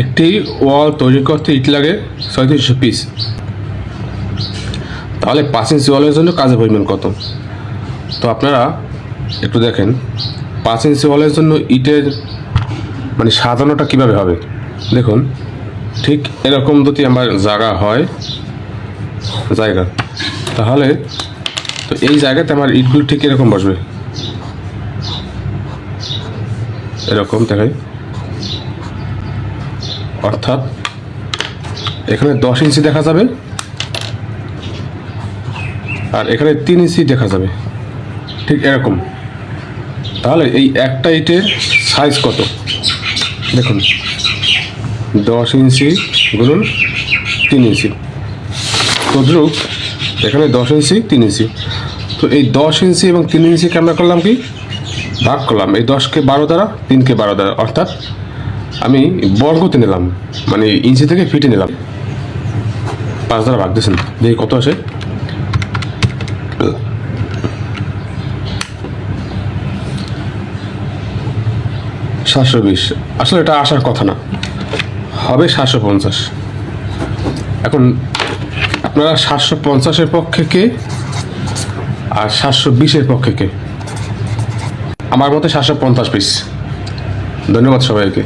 একটি ওয়াল তৈরি করতে ইট লাগে ছয়ত্রিশশো পিস তাহলে পাঁচ ইঞ্চি ওয়ালের জন্য কাজের পরিমাণ কত? তো আপনারা একটু দেখেন, পাঁচ ইঞ্চি ওয়ালের জন্য ইটের মানে সাজানোটা কীভাবে হবে? দেখুন, ঠিক এরকম যদি আমার জায়গা হয়, জায়গা, তাহলে তো এই জায়গাতে আমার ইটগুলো ঠিক এরকম বসবে। এরকম দেখাই। অর্থাৎ এখানে দশ ইঞ্চি দেখা যাবে আর এখানে তিন ইঞ্চি দেখা যাবে। ঠিক এরকম। তাহলে এই একটা ইটের সাইজ কত? দেখুন। দশ ইঞ্চি গুণন তিন ইঞ্চি। তদ্রুপ এখানে দশ ইঞ্চি, তিন ইঞ্চি। তো এই দশ ইঞ্চি এবং তিন ইঞ্চিকে আমরা করলাম কি? ভাগ করলাম। এই দশকে বারো দ্বারা, তিনকে বারো দ্বারা। অর্থাৎ আমি বর্গতে নিলাম মানে ইঞ্চি থেকে ফিটে নিলাম। পাঁচ দ্বারা ভাগ দিয়েছেন, দেখি কত আসে? সাতশো বিশ। আসলে এটা আসার কথা না, হবে সাতশো পঞ্চাশ। এখন আপনারা সাতশো পঞ্চাশের পক্ষে কে আর সাতশো বিশের পক্ষে কে? আমার মতে সাতশো পঞ্চাশ পিস। ধন্যবাদ সবাইকে।